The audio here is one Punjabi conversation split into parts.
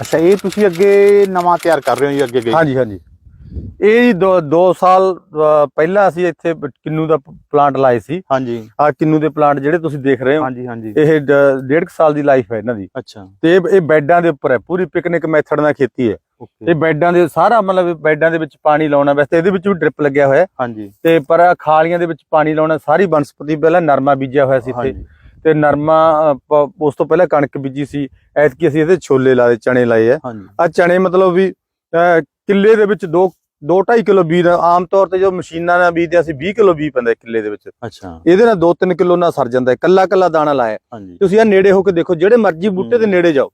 ਅੱਛਾ ਇਹ ਤੁਸੀਂ ਅੱਗੇ ਨਵਾਂ ਤਿਆਰ ਕਰ ਰਹੇ ਹੋ ਜੀ ਅੱਗੇ ਅੱਗੇ ਹਾਂਜੀ ਹਾਂਜੀ। ਇਹ ਜੀ 2 ਸਾਲ ਅ, ਪਹਿਲਾਂ ਅਸੀਂ ਇੱਥੇ ਬ- ਕਿੰਨੂ ਦਾ ਪਲਾਂਟ ਲਾਏ ਸੀ। ਹਾਂਜੀ। ਆ ਕਿੰਨੂ ਦੇ ਪਲਾਂਟ ਜਿਹੜੇ ਤੁਸੀਂ ਦੇਖ ਰਹੇ ਹੋ ਹਾਂਜੀ ਹਾਂਜੀ। ਇਹ ਡ- ਡੇਢ ਕੁ ਸਾਲ ਦੀ ਲਾਈਫ ਹੈ ਇਹਨਾਂ ਦੀ। ਅੱਛਾ। ਤੇ ਇਹ ਇਹ ਬੈੱਡਾਂ ਦੇ ਉੱਪਰ ਹੈ ਪੂਰੀ ਪਿਕਨਿਕ ਮੈਥਡ ਨਾਲ ਖੇਤੀ ਹੈ। ਓਕੇ। ਇਹ ਬੈੱਡਾਂ ਦੇ ਸਾਰਾ ਮਤਲਬ ਬੈੱਡਾਂ ਦੇ ਵਿੱਚ ਪਾਣੀ ਲਾਉਣਾ ਵੈਸੇ ਇਹਦੇ ਵਿੱਚ ਵੀ ਡ੍ਰਿਪ ਲੱਗਿਆ ਹੋਇਆ। ਹੈ ਹਾਂਜੀ। ਤੇ ਪਰ ਆਹ ਖਾਲੀਆਂ ਦੇ ਵਿੱਚ ਪਾਣੀ ਲਾਉਣਾ ਸਾਰੀ ਬਨਸਪਤੀ ਪਹਿਲਾਂ ਨਰਮਾ ਬੀਜਿਆ ਹੋਇਆ ਸੀ ਇੱਥੇ। ਹਾਂਜੀ। ਤੇ ਨਰਮਾ ਉਸ ਤੋਂ ਪਹਿਲਾਂ ਕਣਕ ਬੀਜੀ ਸੀ। ਐਤਕੀ ਅਸੀਂ ਇਹਦੇ ਛੋਲੇ ਲਾਏ ਚਣੇ ਲਾਏ ਆ। ਆ ਚਣੇ ਮਤਲਬ ਵੀ ਕਿੱਲੇ ਦੇ ਵਿੱਚ 2 2.5 ਕਿਲੋ ਬੀਜ ਆਮ ਤੌਰ ਤੇ ਜੋ ਮਸ਼ੀਨਾਂ ਨਾਲ ਬੀਜਦੇ ਅਸੀਂ 20 ਕਿਲੋ ਬੀਜ ਪੈਂਦਾ ਕਿੱਲੇ ਦੇ ਵਿੱਚ। ਅੱਛਾ। ਇਹਦੇ ਨਾਲ 2-3 ਕਿਲੋ ਨਾਲ ਸਰ ਜਾਂਦਾ। ਹੈ ਕੱਲਾ ਕੱਲਾ ਦਾਣਾ ਲਾਇਆ। ਤੁਸੀਂ ਆ ਨੇੜੇ ਹੋ ਕੇ ਦੇਖੋ ਜਿਹੜੇ ਮਰਜ਼ੀ ਬੂਟੇ ਦੇ। ਨੇੜੇ ਜਾਓ।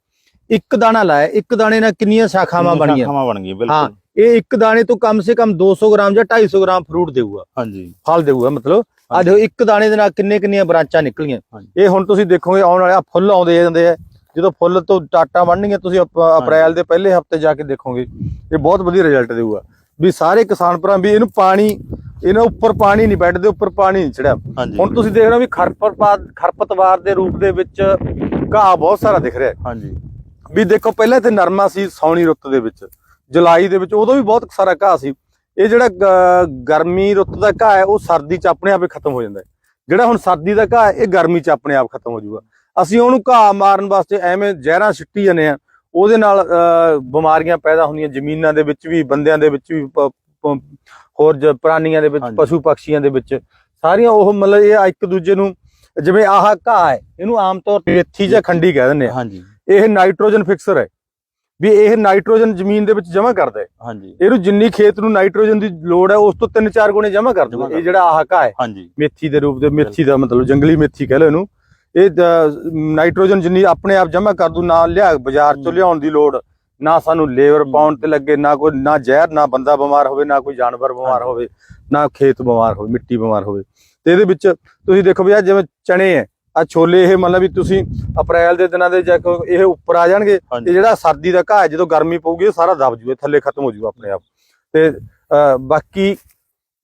ਇੱਕ ਦਾਣਾ ਲਾਇਆ। ਇੱਕ ਦਾਣੇ ਨਾਲ ਕਿੰਨੀਆਂ ਸ਼ਾਖਾਵਾਂ ਬਣੀਆਂ। ਸ਼ਾਖਾਵਾਂ ਬਣ ਗਈਆਂ ਬਿਲਕੁਲ। ਇਹ ਇੱਕ ਦਾਣੇ ਤੋਂ ਕਮ ਸੇ ਕਮ 200 ਗ੍ਰਾਮ ਜਾਂ 250 ਗ੍ਰਾਮ ਫਰੂਟ ਦੇਊਗਾ। ਹਾਂਜੀ। ਫਲ ਦੇਊਗਾ ਮਤਲਬ। ਆ। ਦੇਖੋ ਇੱਕ ਦਾਣੇ ਦੇ ਨਾਲ ਕਿੰਨੇ ਕਿੰਨੀਆਂ ਬ੍ਰਾਂਚਾਂ ਨਿਕਲੀਆਂ। ਇਹ ਹੁਣ ਤੁਸੀਂ ਦੇਖੋਗੇ ਆਉਣ ਵਾਲੇ ਆ ਫੁੱਲ ਆਉਂਦੇ ਜਾਂਦੇ ਆ। ਜਦੋਂ ਫੁੱਲ ਤੋਂ ਟਾਟਾ ਬਣਨਗੀਆਂ ਤੁਸੀਂ ਅਪ- ਅਪ੍ਰੈਲ ਦੇ ਪਹਿਲੇ ਹਫ਼ਤੇ ਜਾ ਕੇ ਦੇਖੋਗੇ। ਇਹ ਬਹੁਤ ਵਧੀਆ ਰਿਜ਼ਲਟ ਦੇਊਗਾ। ਵੀ ਸਾਰੇ ਕਿਸਾਨ ਭਰਾ ਵੀ ਇਹਨੂੰ ਪਾਣੀ ਇਹਨਾਂ ਉੱਪਰ ਪਾਣੀ ਨਹੀਂ ਬੈੱਡ ਦੇ ਉੱਪਰ ਪਾਣੀ ਨਹੀਂ ਚੜਿਆ। ਹੁਣ ਤੁਸੀਂ ਦੇਖ ਰਹੇ ਹੋ ਵੀ ਖਰਪਤਵਾਰ ਖਰਪਤਵਾਰ ਦੇ ਰੂਪ ਦੇ ਵਿੱਚ ਘਾਹ ਬਹੁਤ ਸਾਰਾ ਦਿਖ ਰਿਹਾ। ਹੈ ਹਾਂਜੀ। ਵੀ ਦੇਖੋ ਪਹਿਲਾਂ ਇੱਥੇ ਨਰਮਾ ਸੀ ਸੌਣੀ ਰੁੱਤ ਦੇ ਵਿੱਚ। ਜੁਲਾਈ ਦੇ ਵਿੱਚ ਉਦੋਂ ਵੀ ਬਹੁਤ ਸਾਰਾ ਘਾਹ ਸੀ। ਇਹ ਜਿਹੜਾ ਗਰਮੀ ਰੁੱਤ ਦਾ ਘਾਹ ਹੈ ਉਹ ਸਰਦੀ 'ਚ ਆਪਣੇ ਆਪ ਹੀ ਖਤਮ ਹੋ ਜਾਂਦਾ ਹੈ। ਜਿਹੜਾ ਹੁਣ ਸਰਦੀ ਦਾ ਘਾਹ ਹੈ ਇਹ ਗਰਮੀ 'ਚ ਆਪਣੇ ਆਪ ਖਤਮ ਹੋ ਜਾਊਗਾ। ਅਸੀਂ ਉਹਨੂੰ ਘਾਹ ਮਾਰਨ ਵਾਸਤੇ ਐਵੇਂ ਜ਼ਹਿਰਾਂ ਸਿੱਟੀ ਜਾਂਦੇ ਆ ਉਹਦੇ ਨਾਲ ਬਿਮਾਰੀਆਂ ਪੈਦਾ ਹੁੰਦੀਆਂ ਜ਼ਮੀਨਾਂ ਦੇ ਵਿੱਚ ਵੀ ਬੰਦਿਆਂ ਦੇ ਵਿੱਚ ਵੀ ਹੋਰ ਜ- ਪ੍ਰਾਣੀਆਂ ਦੇ ਵਿੱਚ। ਪਸ਼ੂ ਪਕਸ਼ੀਆਂ ਦੇ ਵਿੱਚ। ਸਾਰੀਆਂ ਉਹ ਮਤਲਬ ਇਹ ਇੱਕ ਦੂਜੇ ਨੂੰ ਜਿਵੇਂ ਆਹ ਘਾਹ ਹੈ ਇਹਨੂੰ ਆਮ ਤੌਰ ਤੇ ਮੇਥੀ ਜਾਂ ਖੰਡੀ ਕਹਿ ਦਿੰਦੇ ਆ ਹਾਂਜੀ। ਇਹ ਨਾਈਟ੍ਰੋਜਨ ਫਿਕਸਰ ਹੈ। ਵੀ ਇਹ ਨਾਈਟ੍ਰੋਜਨ ਜ਼ਮੀਨ ਦੇ ਵਿੱਚ ਜਮ੍ਹਾਂ ਕਰਦਾ ਹੈ। ਹਾਂਜੀ। ਇਹਨੂੰ ਜਿੰਨੀ ਖੇਤ ਨੂੰ ਨਾਈਟ੍ਰੋਜਨ ਦੀ ਲੋੜ ਹੈ ਉਸ ਤੋਂ 3-4 ਗੁਣੇ ਜਮ੍ਹਾਂ ਕਰ ਦੂਗਾ ਇਹ ਜਿਹੜਾ ਆਹਕਾ ਹੈ ਹਾਂਜੀ। ਮੇਥੀ ਦੇ ਰੂਪ ਦੇ ਮੇਥੀ ਦਾ ਮਤਲਬ ਜੰਗਲੀ ਮੇਥੀ ਕਹਿ ਲਓ ਇਹਨੂੰ। ਇਹ ਨਾਈਟ੍ਰੋਜਨ ਜਿੰਨੀ ਆਪਣੇ ਆਪ ਜਮ੍ਹਾਂ ਕਰ ਦੂ ਨਾ ਲਿਆ ਬਾਜ਼ਾਰ ਚੋਂ। ਲਿਆਉਣ ਦੀ ਲੋੜ ਨਾ ਸਾਨੂੰ ਲੇਬਰ। ਪਾਉਣ ਤੇ ਲੱਗੇ ਨਾ ਕੋਈ ਨਾ ਜ਼ਹਿਰ ਨਾ ਬੰਦਾ ਬਿਮਾਰ ਹੋਵੇ ਨਾ ਕੋਈ ਜਾਨਵਰ ਬਿਮਾਰ। ਹੋਵੇ ਨਾ ਖੇਤ ਬਿਮਾਰ ਹੋਵੇ ਮਿੱਟੀ ਬਿਮਾਰ ਹੋਵੇ। ਤੇ ਇਹਦੇ ਵਿੱਚ ਤੁਸੀਂ ਦੇਖੋ ਵੀ ਆ ਜਿਵੇਂ ਚਣੇ ਹੈ ਆ ਛੋਲੇ ਇਹ ਮਤਲਬ ਵੀ ਤੁਸੀਂ ਅਪ੍ਰੈਲ ਦੇ ਦਿਨਾਂ ਦੇ ਜਾ ਇਹ ਉੱਪਰ ਆ ਜਾਣਗੇ ਤੇ ਜਿਹੜਾ ਸਰਦੀ ਦਾ ਘਾਹ ਹੈ ਜਦੋਂ ਗਰਮੀ ਪਊਗੀ ਇਹ ਸਾਰਾ ਦਬ ਜੂਗਾ ਥੱਲੇ ਖਤਮ ਹੋ ਜੂਗਾ ਆਪਣੇ ਆਪ। ਤੇ ਬਾਕੀ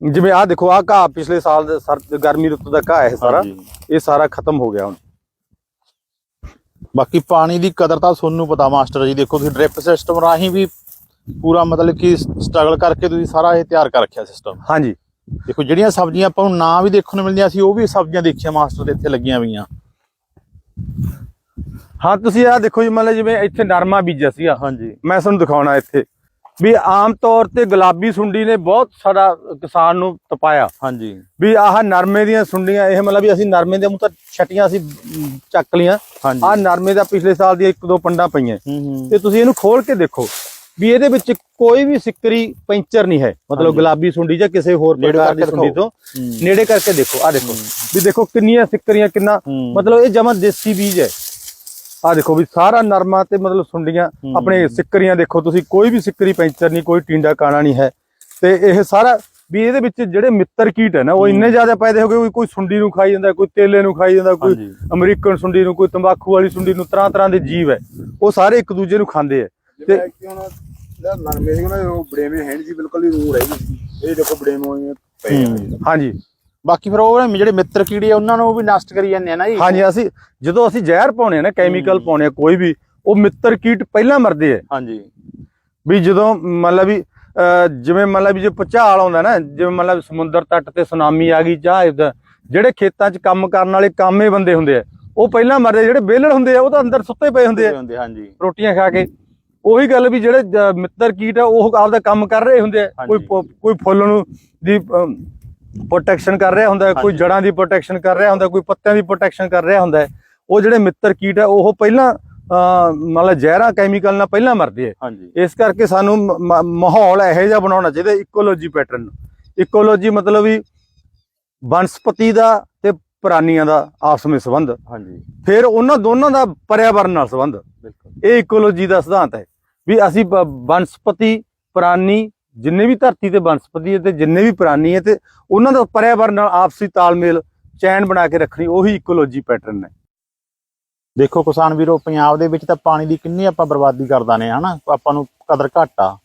ਜਿਵੇਂ ਆਹ ਦੇਖੋ ਆਹ ਘਾਹ ਪਿਛਲੇ ਸਾਲ ਦੇ ਸਰ- ਗਰਮੀ ਰੁੱਤ ਦਾ ਘਾਹ ਹੈ ਇਹ ਸਾਰਾ। ਹਾਂਜੀ। ਇਹ ਸਾਰਾ ਖਤਮ ਹੋ ਗਿਆ ਹੁਣ। ਬਾਕੀ ਪਾਣੀ ਦੀ ਕਦਰ ਤਾਂ ਤੁਹਾਨੂੰ ਪਤਾ ਮਾਸਟਰ ਜੀ। ਦੇਖੋ ਤੁਸੀਂ ਡ੍ਰਿਪ ਸਿਸਟਮ ਰਾਹੀਂ ਵੀ ਪੂਰਾ ਮਤਲਬ ਕਿ ਸਟਰਗਲ ਕਰਕੇ ਤੁਸੀਂ ਸਾਰਾ ਇਹ ਤਿਆਰ ਕਰ ਰੱਖਿਆ ਸਿਸਟਮ ਹਾਂਜੀ। ਦੇਖੋ ਜਿਹੜੀਆਂ ਸਬਜ਼ੀਆਂ ਆਪਾਂ ਨੂੰ ਨਾ ਵੀ ਦੇਖਣ ਨੂੰ ਮਿਲਦੀਆਂ ਸੀ ਉਹ ਵੀ ਸਬਜ਼ੀਆਂ ਦੇਖੀਆਂ ਮਾਸਟਰ ਦੇ ਇੱਥੇ ਲੱਗੀਆਂ ਹੋਈਆਂ। ਹਾਂ ਤੁਸੀਂ ਆਹ ਦੇਖੋ ਜੀ ਮਤਲਬ ਜਿਵੇਂ ਇੱਥੇ ਨਰਮਾ ਬੀਜਿਆ ਸੀਗਾ। ਹਾਂਜੀ। ਮੈਂ ਤੁਹਾਨੂੰ ਦਿਖਾਉਣਾ ਇੱਥੇ ਵੀ ਆਮ ਤੌਰ ਤੇ ਗੁਲਾਬੀ ਸੁੰਡੀ ਨੇ ਬਹੁਤ ਸਾਰਾ ਕਿਸਾਨ ਨੂੰ ਤਪਾਇਆ। ਹਾਂਜੀ। ਵੀ ਆਹ ਨਰਮੇ ਦੀਆਂ ਸੁੰਡੀਆਂ ਇਹ ਮਤਲਬ ਵੀ ਅਸੀਂ ਨਰਮੇ ਦੇ ਮੂੰਹ ਤਾਂ ਛਟੀਆਂ ਅਸੀਂ ਚੱਕ ਲੀਆਂ। ਆਹ ਨਰਮੇ ਦਾ ਪਿਛਲੇ ਸਾਲ ਦੀਆਂ ਇੱਕ ਦੋ ਪੰਡਾਂ ਪਈਆਂ। ਤੇ ਤੁਸੀਂ ਇਹਨੂੰ ਖੋਲ ਕੇ ਦੇਖੋ। ਵੀ ਇਹਦੇ ਵਿੱਚ ਕੋਈ ਵੀ ਸਿੱਕਰੀ ਪੈਂਚਰ ਨਹੀਂ ਹੈ ਮਤਲਬ। ਗੁਲਾਬੀ ਸੁੰਡੀ ਜਾਂ ਕਿਸੇ ਹੋਰ ਪ੍ਰਕਾਰ ਦੀ ਸੁੰਡੀ। ਤੋਂ ਹੂੰ। ਨੇੜੇ ਕਰਕੇ ਦੇਖੋ ਆ ਦੇਖੋ ਹੂੰ। ਵੀ ਦੇਖੋ ਕਿੰਨੀਆਂ ਸਿੱਕਰੀਆਂ ਕਿੰਨਾ ਹੂੰ। ਮਤਲਬ ਇਹ ਜਮਾ ਦੇਸੀ ਬੀਜ ਹੈ ਆ ਦੇਖੋ ਵੀ ਸਾਰਾ ਨਰਮਾ ਤੇ ਮਤਲਬ ਸੁੰਡੀਆਂ ਹੂੰ। ਆਪਣੇ ਸਿੱਕਰੀਆਂ ਦੇਖੋ ਤੁਸੀਂ ਕੋਈ ਵੀ ਸਿੱਕਰੀ ਪੈਂਚਰ ਨਹੀਂ ਕੋਈ ਟਿੰਡਾ ਕਾਣਾ ਨਹੀਂ ਹੈ ਤੇ ਇਹ ਸਾਰਾ ਵੀ ਇਹਦੇ ਵਿੱਚ ਜਿਹੜੇ ਮਿੱਤਰ ਕੀਟ ਹੈ ਨਾ ਉਹ ਹੂੰ। ਇੰਨੇ ਜ਼ਿਆਦਾ ਪੈਦੇ ਹੋ ਗਏ ਕੋਈ ਸੁੰਡੀ ਨੂੰ ਖਾਈ ਜਾਂਦਾ ਕੋਈ ਤੇਲੇ ਨੂੰ ਖਾਈ ਜਾਂਦਾ ਕੋਈ ਅਮਰੀਕਨ ਸੁੰਡੀ ਨੂੰ ਕੋਈ ਤੰਬਾਕੂ ਵਾਲੀ ਸੁੰਡੀ ਨੂੰ ਤਰ੍ਹਾਂ ਤਰ੍ਹਾਂ ਦੇ ਜੀਵ ਹੈ ਉਹ ਸਾਰੇ ਇੱਕ ਦੂਜੇ ਨੂੰ ਖਾਂਦੇ ਹੈ ਤੇ ਹੁਣ ਜਿਹੜਾ ਨਰਮੇ ਸੀ ਉਹਨਾਂ ਉਹ ਬੜੇਵੇਂ ਹੈ ਨਹੀਂ ਸੀ ਬਿਲਕੁਲ ਹੀ ਰੂਹ ਰਹੀ ਸੀ ਇਹ ਦੇਖੋ ਬੜੇਵੇਂ ਹੋਏ ਪਏ ਆ ਜੀ। ਹਾਂਜੀ। ਬਾਕੀ ਫਿਰ ਉਹ ਜਿਹੜੇ ਮਿੱਤਰ ਕੀੜੇ ਉਹਨਾਂ ਨੂੰ ਵੀ ਨਸ਼ਟ ਕਰੀ ਜਾਂਦੇ ਆ ਨਾ ਜੀ। ਹਾਂਜੀ ਅਸੀਂ ਜਦੋਂ ਅਸੀਂ ਜ਼ਹਿਰ ਪਾਉਣੇ ਆ ਨਾ ਕੈਮੀਕਲ ਹੂੰ। ਪਾਉਣੇ ਆ ਕੋਈ ਵੀ ਉਹ ਮਿੱਤਰ ਕੀਟ ਪਹਿਲਾਂ ਮਰਦੇ ਆ। ਹਾਂਜੀ। ਵੀ ਜਦੋਂ ਮਤਲਬ ਵੀ ਅਹ ਜਿਵੇਂ ਮਤਲਬ ਵੀ ਜੇ ਭੁਚਾਲ ਆਉਂਦਾ ਨਾ ਜਿਵੇਂ ਮਤਲਬ ਸਮੁੰਦਰ ਤੱਟ ਤੇ ਸੁਨਾਮੀ ਆ ਗਈ ਜਾਂ ਏਦਾਂ ਜਿਹੜੇ ਖੇਤਾਂ 'ਚ ਕੰਮ ਕਰਨ ਵਾਲੇ ਕਾਮੇ ਬੰਦੇ ਹੁੰਦੇ ਆ ਉਹ ਪਹਿਲਾਂ ਮਰਦੇ ਜਿਹੜੇ ਵਿਹਲੜ ਹੁੰਦੇ ਆ ਉਹ ਤਾਂ ਅੰਦਰ ਸੁੱਤੇ ਪਏ ਹੁੰਦੇ ਆ। ਹੁੰਦੇ ਹਾਂਜੀ। ਰੋਟੀਆਂ ਖਾ ਕੇ। ਉਹੀ ਗੱਲ ਵੀ ਜਿਹੜੇ ਜ- ਮਿੱਤਰ ਕੀਟ ਆ ਉਹ ਆਪਦਾ ਕੰਮ ਕਰ ਰਹੇ ਹੁੰਦੇ ਆ। ਕੋਈ। ਪ- ਕੋਈ ਫੁੱਲ ਨੂੰ ਦੀ ਪ੍ਰੋਟੈਕਸ਼ਨ ਕਰ ਰਿਹਾ ਹੁੰਦਾ ਹੈ, ਕੋਈ ਹਾਂਜੀ। ਜੜਾਂ ਦੀ ਪ੍ਰੋਟੈਕਸ਼ਨ ਕਰ ਰਿਹਾ ਹੁੰਦਾ ਕੋਈ ਪੱਤਿਆਂ ਦੀ ਪ੍ਰੋਟੈਕਸ਼ਨ ਕਰ ਰਿਹਾ ਹੁੰਦਾ। ਹੈ। ਉਹ ਜਿਹੜੇ ਮਿੱਤਰ ਕੀਟ ਆ ਉਹ ਪਹਿਲਾਂ ਅਹ, ਮਤਲਬ ਜ਼ਹਿਰਾਂ ਕੈਮੀਕਲ ਨਾਲ ਪਹਿਲਾਂ ਮਰਦੇ ਆ। ਹਾਂਜੀ। ਇਸ ਕਰਕੇ ਸਾਨੂੰ ਮ- ਮ- ਮਾਹੌਲ ਇਹੋ ਜਿਹਾ ਬਣਾਉਣਾ ਚਾਹੀਦਾ ਇਕੋਲੋਜੀ ਪੈਟਰਨ ਇਕੋਲੋਜੀ ਮਤਲਬ ਵੀ ਵਨਸਪਤੀ ਦਾ ਤੇ ਪ੍ਰਾਣੀਆਂ ਦਾ ਆਪਸ ਵਿੱਚ ਸੰਬੰਧ। ਹਾਂਜੀ। ਫਿਰ ਉਹਨਾਂ ਦੋਨਾਂ ਦਾ ਪਰਿਆਵਰਨ ਨਾਲ ਸੰਬੰਧ। ਬਿਲਕੁਲ। ਇਹ ਇਕੋਲੋਜੀ ਦਾ ਸਿਧਾਂਤ ਹੈ। ਵੀ ਅਸੀਂ ਬ- ਵਨਸਪਤੀ ਪ੍ਰਾਣੀ ਜਿੰਨੇ ਵੀ ਧਰਤੀ ਤੇ ਵਨਸਪਤੀ ਹੈ ਤੇ ਜਿੰਨੇ ਵੀ ਪ੍ਰਾਣੀ ਹੈ ਤੇ ਉਹਨਾਂ ਦਾ ਪਰਿਆਵਰਨ ਨਾਲ ਆਪਸੀ ਤਾਲਮੇਲ, ਚੈਨ ਬਣਾ ਕੇ ਰੱਖਣੀ, ਉਹੀ ਇਕੋਲੋਜੀ ਪੈਟਰਨ ਹੈ ਦੇਖੋ ਕਿਸਾਨ ਵੀਰੋ, ਪੰਜਾਬ ਦੇ ਵਿੱਚ ਤਾਂ ਪਾਣੀ ਦੀ ਕਿੰਨੀ ਆਪਾਂ ਬਰਬਾਦੀ ਕਰਦਾ ਨੇ ਹਨਾ? ਆਪਾਂ ਨੂੰ ਕਦਰ ਘੱਟ ਆ।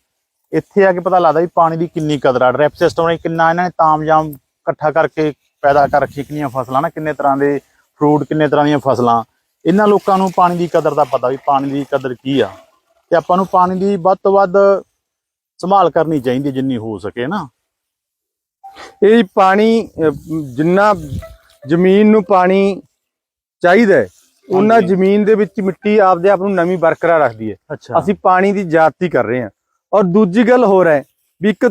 ਇੱਥੇ ਆ ਕੇ ਪਤਾ ਲੱਗਦਾ ਵੀ ਪਾਣੀ ਦੀ ਕਿੰਨੀ ਕਦਰ ਆ। ਡ੍ਰਿਪ ਸਿਸਟਮ ਨੇ ਕਿੰਨਾ ਇਹਨਾਂ ਨੇ ਤਾਮਜਾਮ ਇਕੱਠਾ ਕਰਕੇ ਪੈਦਾ ਕਰ ਰੱਖੀ ਕਿੰਨੀਆਂ ਫਸਲਾਂ ਨਾ ਕਿੰਨੇ ਤਰ੍ਹਾਂ ਦੇ ਫਰੂਟ ਕਿੰਨੇ ਤਰ੍ਹਾਂ ਦੀਆਂ ਫਸਲਾਂ। ਇਹਨਾਂ ਲੋਕਾਂ ਨੂੰ ਪਾਣੀ ਦੀ ਕਦਰ ਦਾ ਪਤਾ ਵੀ ਪਾਣੀ ਦੀ ਕਦਰ ਕੀ ਆ। ਤੇ ਆਪਾਂ ਨੂੰ ਪਾਣੀ ਦੀ ਵੱਧ ਤੋਂ ਵੱਧ ਸੰਭਾਲ ਕਰਨੀ ਚਾਹੀਦੀ ਹੈ ਜਿੰਨੀ ਹੋ ਸਕੇ ਨਾ। ਇਹ ਪਾਣੀ ਜਿੰਨਾ ਜ਼ਮੀਨ ਨੂੰ ਪਾਣੀ ਚਾਹੀਦਾ ਹੈ ਉਹਨਾਂ। ਜ਼ਮੀਨ ਦੇ ਵਿੱਚ ਮਿੱਟੀ ਆਪਦੇ ਆਪ ਨੂੰ ਨਵੀਂ ਬਰਕਰਾਰ ਰੱਖਦੀ ਹੈ। ਅਸੀਂ ਪਾਣੀ ਦੀ ਜ਼ਿਆਦਤੀ ਕਰ ਰਹੇ ਹਾਂ। ਔਰ ਦੂਜੀ ਗੱਲ ਹੋਰ ਹੈ ਵੀ ਇੱਕ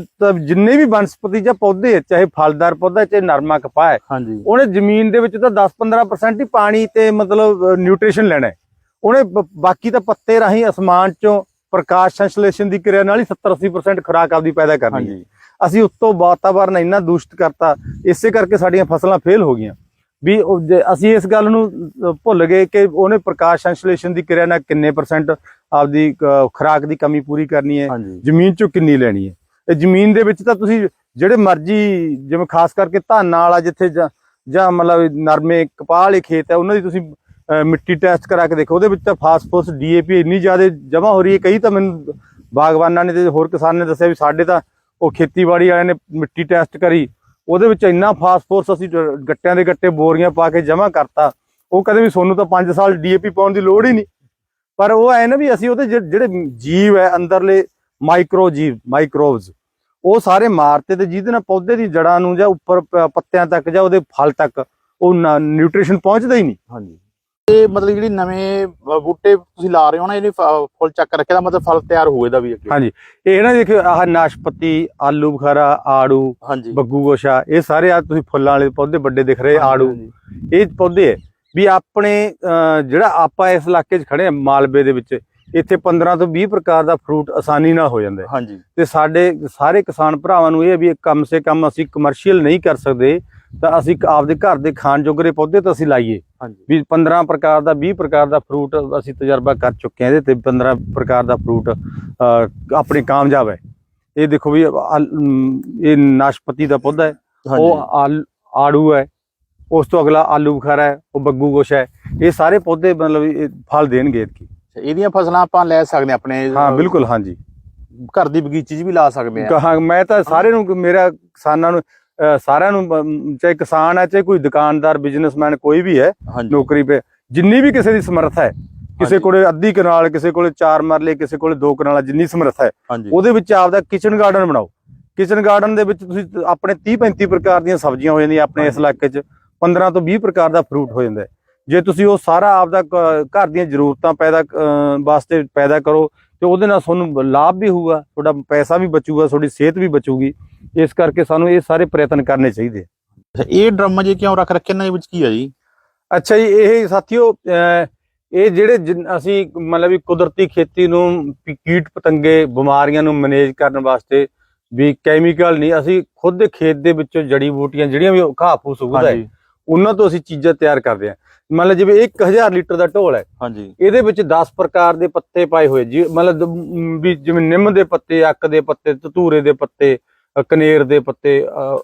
ਜਿੰਨੇ ਵੀ ਬਨਸਪਤੀ ਜਾਂ ਪੌਦੇ ਹੈ, ਚਾਹੇ ਫਲਦਾਰ ਪੌਦਾ ਚਾਹੇ ਨਰਮਾ ਕਪਾਹ ਹੈ ਉਹਨੇ ਜ਼ਮੀਨ ਦੇ ਵਿੱਚ ਤਾਂ 10-15% ਹੀ ਪਾਣੀ ਤੇ ਮਤਲਬ ਨਿਊਟ੍ਰੀਸ਼ਨ ਲੈਣਾ ਹੈ। ਉਹਨੇ ਬਾਕੀ ਤਾਂ ਪੱਤੇ ਰਾਹੀਂ ਅਸਮਾਨ ਚੋਂ ਪ੍ਰਕਾਸ਼ ਸੰਸ਼ਲੇਸ਼ਣ ਦੀ ਕਿਰਿਆ ਨਾਲ ਹੀ 70-80% ਖੁਰਾਕ ਆਪਦੀ ਪੈਦਾ ਕਰਨੀ ਹੈ। ਅਸੀਂ ਉੱਤੋਂ ਵਾਤਾਵਰਨ ਇੰਨਾ ਦੂਸ਼ਿਤ ਕਰਤਾ ਇਸੇ ਕਰਕੇ ਸਾਡੀਆਂ ਫਸਲਾਂ ਫੇਲ ਹੋ ਗਈਆਂ। ਵੀ ਅਸੀਂ ਇਸ ਗੱਲ ਨੂੰ ਭੁੱਲ ਗਏ ਕਿ ਉਹਨੇ ਪ੍ਰਕਾਸ਼ ਸੰਸ਼ਲੇਸ਼ਣ ਦੀ ਕਿਰਿਆ ਨਾਲ ਕਿੰਨੇ ਪਰਸੈਂਟ ਆਪਦੀ ਖੁਰਾਕ ਦੀ ਕਮੀ ਪੂਰੀ ਕਰਨੀ ਹੈ ਜ਼ਮੀਨ ਚੋਂ ਕਿੰਨੀ ਲੈਣੀ ਹੈ। ਇਹ ਜ਼ਮੀਨ ਦੇ ਵਿੱਚ ਤਾਂ ਤੁਸੀਂ ਜਿਹੜੇ ਮਰਜ਼ੀ ਜਿਵੇਂ ਖਾਸ ਕਰਕੇ ਧਾਨਾਂ ਵਾਲਾ ਜਿੱਥੇ ਜਾਂ- ਮਤਲਬ ਨਰਮੇ ਕਪਾਹ ਵਾਲੇ ਖੇਤ ਹੈ ਉਹਨਾਂ ਦੀ ਤੁਸੀਂ ਮਿੱਟੀ ਟੈਸਟ ਕਰਾ ਕੇ ਦੇਖੋ। ਉਹਦੇ ਵਿੱਚ ਤਾਂ ਫਾਸਫੋਰਸ ਡੀਏਪੀ ਇੰਨੀ ਜ਼ਿਆਦਾ ਜਮ੍ਹਾਂ ਹੋ ਰਹੀ ਹੈ। ਕਈ ਤਾਂ ਮੈਨੂੰ ਬਾਗਬਾਨਾਂ ਨੇ ਤੇ ਹੋਰ ਕਿਸਾਨ ਨੇ ਦੱਸਿਆ ਵੀ ਸਾਡੇ ਤਾਂ ਉਹ ਖੇਤੀਬਾੜੀ ਵਾਲਿਆਂ ਨੇ ਮਿੱਟੀ ਟੈਸਟ ਕਰੀ। ਉਹਦੇ ਵਿੱਚ ਇੰਨਾ ਫਾਸਫੋਰਸ ਅਸੀਂ ਗੱਟਿਆਂ ਦੇ ਗੱਟੇ ਬੋਰੀਆਂ ਪਾ ਕੇ ਜਮ੍ਹਾਂ ਕਰਤਾ। ਉਹ ਕਦੇ ਵੀ ਤੁਹਾਨੂੰ ਤਾਂ 5 ਸਾਲ ਡੀਏਪੀ ਪਾਉਣ ਦੀ ਲੋੜ ਹੀ ਨਹੀਂ। ਪਰ ਉਹ ਐ ਨਾ ਵੀ ਅਸੀਂ ਉਹਦੇ ਜਿ- ਜਿਹੜੇ ਜੀਵ ਹੈ, ਅੰਦਰਲੇ ਮਾਈਕਰੋ ਜੀਵ ਮਾਈਕਰੋਬਸ ਉਹ ਸਾਰੇ ਮਾਰਤੇ ਤੇ ਜਿਹਦੇ ਨਾਲ ਪੌਦੇ ਦੀ ਜੜਾਂ ਨੂੰ ਜਾਂ ਉੱਪਰ ਪੱਤਿਆਂ ਤੱਕ ਜਾਂ ਉਹਦੇ ਫਲ ਤੱਕ ਉਹ ਨਿਊਟ੍ਰੀਸ਼ਨ ਪਹੁੰਚਦਾ ਹੀ ਨਹੀਂ। ਹਾਂਜੀ। ਇਹ ਮਤਲਬ ਜਿਹੜੀ ਨਵੇਂ ਬੂਟੇ ਤੁਸੀਂ ਲਾ ਰਹੇ ਹੋ ਨਾ ਇਹਨੇ ਫੁੱਲ ਚੱਕ ਰੱਖਿਆ ਦਾ ਮਤਲਬ ਫਲ ਤਿਆਰ ਹੋਏ ਦਾ ਵੀ ਅੱਗੇ। ਹਾਂਜੀ। ਇਹ ਨਾ ਦੇਖਿਓ ਆਹ ਨਾਸ਼ਪਤੀ ਆਲੂ ਬੁਖਾਰਾ ਆੜੂ ਬੱਗੂ ਗੋਸ਼ਾ ਇਹ ਸਾਰੇ ਆ ਤੁਸੀਂ ਫੁੱਲਾਂ ਵਾਲੇ ਪੌਦੇ ਵੱਡੇ ਦਿਖ ਰਹੇ ਆੜੂ। ਇਹ ਪੌਦੇ ਹੈ ਵੀ ਆਪਣੇ ਜਿਹੜਾ ਆਪਾਂ ਇਸ ਇਲਾਕੇ 'ਚ ਖੜੇ ਆ ਮਾਲਵੇ ਦੇ ਵਿੱਚ ਇੱਥੇ 15 ਤੋਂ 20 ਪ੍ਰਕਾਰ ਦਾ ਫਰੂਟ ਆਸਾਨੀ ਨਾਲ ਹੋ ਜਾਂਦਾ ਹੈ। ਹਾਂਜੀ। ਤੇ ਸਾਡੇ ਸਾਰੇ ਕਿਸਾਨ ਭਰਾਵਾਂ ਨੂੰ ਇਹ ਵੀ ਕਮ ਸੇ ਕਮ ਅਸੀਂ ਕਮਰਸ਼ੀਅਲ ਨਹੀਂ ਕਰ ਸਕਦੇ ਤਾਂ ਅਸੀਂ ਆਪਦੇ ਘਰ ਦੇ ਖਾਣ ਜੋਗਰੇ ਪੌਦੇ ਤਾਂ ਅਸੀਂ ਲਾਈਏ। ਵੀ 15 ਪ੍ਰਕਾਰ ਦਾ 20 ਪ੍ਰਕਾਰ ਦਾ ਫਰੂਟ ਅਸੀਂ ਤਜਰਬਾ ਕਰ ਚੁੱਕੇ ਹਾਂ ਇਹਦੇ ਤੇ 15 ਪ੍ਰਕਾਰ ਦਾ ਫਰੂਟ ਆਪਣੇ ਕਾਮਯਾਬ ਹੈ। ਇਹ ਦੇਖੋ ਵੀ ਇਹ ਨਾਸ਼ਪਤੀ ਦਾ ਪੌਦਾ ਹੈ ਉਹ ਆੜੂ ਹੈ ਉਸ ਤੋਂ ਅਗਲਾ ਆਲੂ ਬੁਖਾਰਾ ਹੈ ਉਹ ਬੱਗੂ ਗੋਸ਼ਾ ਹੈ। ਇਹ ਸਾਰੇ ਪੌਦੇ ਮਤਲਬ ਫਲ ਦੇਣਗੇ ਇਤਕੀ। ਇਹਦੀਆਂ ਫਸਲਾਂ ਆਪਾਂ ਲੈ ਸਕਦੇ ਹਾਂ ਆਪਣੇ ਹਾਂ ਬਿਲਕੁਲ ਹਾਂਜੀ। ਘਰ ਦੀ ਬਗੀਚੀ 'ਚ ਵੀ ਲਾ ਸਕਦੇ ਆ ਕਹਾਂ ਮੈਂ ਤਾਂ ਸਾਰੇ ਨੂੰ ਮੇਰਾ ਕਿਸਾਨਾਂ ਨੂੰ ਸਾਰਿਆਂ ਨੂੰ ਚਾਹੇ ਕਿਸਾਨ ਹੈ ਚਾਹੇ ਕੋਈ ਦੁਕਾਨਦਾਰ ਬਿਜ਼ਨਸਮੈਨ ਕੋਈ ਵੀ ਹੈ ਨੌਕਰੀ ਪੇ ਜਿੰਨੀ ਵੀ ਕਿਸੇ ਦੀ ਸਮਰੱਥਾ ਹੈ ਕਿਸੇ। ਕੋਲੇ ਅੱਧੀ ਕਨਾਲ ਕਿਸੇ ਕੋਲੇ 4 ਮਰਲੇ ਕਿਸੇ ਕੋਲੇ 2 ਕਨਾਲਾਂ ਜਿੰਨੀ ਸਮਰੱਥਾ ਹੈ ਉਹਦੇ ਵਿੱਚ ਆਪਦਾ ਕਿਚਨ ਗਾਰਡਨ ਬਣਾਓ ਕਿਚਨ ਗਾਰਡਨ ਦੇ ਵਿੱਚ ਤੁਸੀਂ ਆਪਣੇ 30 35 ਪ੍ਰਕਾਰ ਦੀਆਂ ਸਬਜ਼ੀਆਂ ਹੋ ਜਾਂਦੀਆਂ ਆਪਣੇ ਇਸ। ਇਲਾਕੇ 'ਚ 15 ਤੋਂ 20 ਪ੍ਰਕਾਰ ਦਾ ਫਰੂਟ ਹੋ ਜਾਂਦਾ। ਜੇ ਤੁਸੀਂ ਉਹ ਸਾਰਾ ਆਪਦਾ ਘਰ ਦੀਆਂ ਜ਼ਰੂਰਤਾਂ ਪੈਦਾ ਵਾਸਤੇ ਪੈਦਾ ਕਰੋ ਤੇ ਉਹਦੇ ਨਾਲ ਤੁਹਾਨੂੰ ਲਾਭ ਵੀ ਹੋਊਗਾ ਤੁਹਾਡਾ ਪੈਸਾ ਵੀ ਬਚੂਗਾ ਤੁਹਾਡੀ ਸਿਹਤ ਵੀ ਬਚੂਗੀ ਇਸ ਕਰਕੇ ਸਾਨੂੰ ਇਹ ਸਾਰੇ ਪ੍ਰਯਤਨ ਕਰਨੇ ਚਾਹੀਦੇ ਅੱਛਾ, ਇਹ ਡਰਮ ਜੇ ਕਿਉਂ ਰੱਖ ਰੱਖੇ ਦੇ ਵਿੱਚ ਕੀ ਆ ਜੀ? ਅੱਛਾ ਜੀ ਇਹ ਸਾਥੀਓ ਇਹ ਜਿਹੜੇ ਅਸੀਂ ਮਤਲਬ ਵੀ ਕੁਦਰਤੀ ਖੇਤੀ ਨੂੰ ਕੀਟ ਪਤੰਗੇ ਬਿਮਾਰੀਆਂ ਨੂੰ ਮੈਨੇਜ ਕਰਨ ਵਾਸਤੇ ਵੀ ਕੈਮੀਕਲ ਨਹੀਂ ਅਸੀਂ ਖੁਦ ਦੇ ਖੇਤ ਦੇ ਵਿੱਚੋਂ ਜੜੀ ਬੂਟੀਆਂ ਜਿਹੜੀਆਂ ਵੀ ਘਾਹ ਫੂਸ ਉਗਦਾ ਹੈ ਉਹਨਾਂ ਤੋਂ ਅਸੀਂ ਚੀਜ਼ਾਂ ਤਿਆਰ ਕਰਦੇ ਹਾਂ। ਮੰਨ ਲਓ ਜਿਵੇਂ 1000 ਲੀਟਰ ਦਾ ਢੋਲ ਹੈ ਹਾਂਜੀ। ਇਹਦੇ ਵਿੱਚ 10 ਪ੍ਰਕਾਰ ਦੇ ਪੱਤੇ ਪਾਏ ਹੋਏ ਜੀ ਮਤਲਬ ਵੀ ਜਿਵੇਂ ਨਿੰਮ ਦੇ ਪੱਤੇ ਅੱਕ ਦੇ ਪੱਤੇ ਧਤੂਰੇ ਦੇ ਪੱਤੇ ਕਨੇਰ ਦੇ ਪੱਤੇ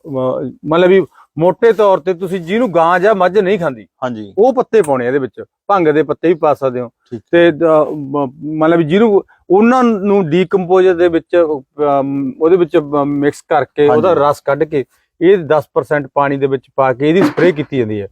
ਮਤਲਬ ਵੀ ਮੋٹے ਤੌਰ ਤੇ ਤੁਸੀਂ ਜਿਹਨੂੰ ਗਾਂ ਜਾਂ ਮੱਝ ਨਹੀਂ ਖਾਂਦੀ ਹਾਂਜੀ। ਉਹ ਪੱਤੇ ਪਾਉਣੇ ਇਹਦੇ ਵਿੱਚ ਭੰਗ ਦੇ ਪੱਤੇ ਵੀ ਪਾ ਸਕਦੇ ਹੋ। ਤੇ ਮਤਲਬ ਜਿਹਨੂੰ ਉਹਨਾਂ ਨੂੰ ਡੀਕੰਪੋਜ਼ਰ ਦੇ ਵਿੱਚ ਉਹਦੇ ਵਿੱਚ ਮਿਕਸ ਕਰਕੇ। ਉਹਦਾ ਰਸ ਕੱਢ ਕੇ ਇਹ 10% ਪਾਣੀ ਦੇ ਵਿੱਚ ਪਾ ਕੇ ਇਹਦੀ ਸਪਰੇਅ ਕੀਤੀ ਜਾਂਦੀ ਹੈ।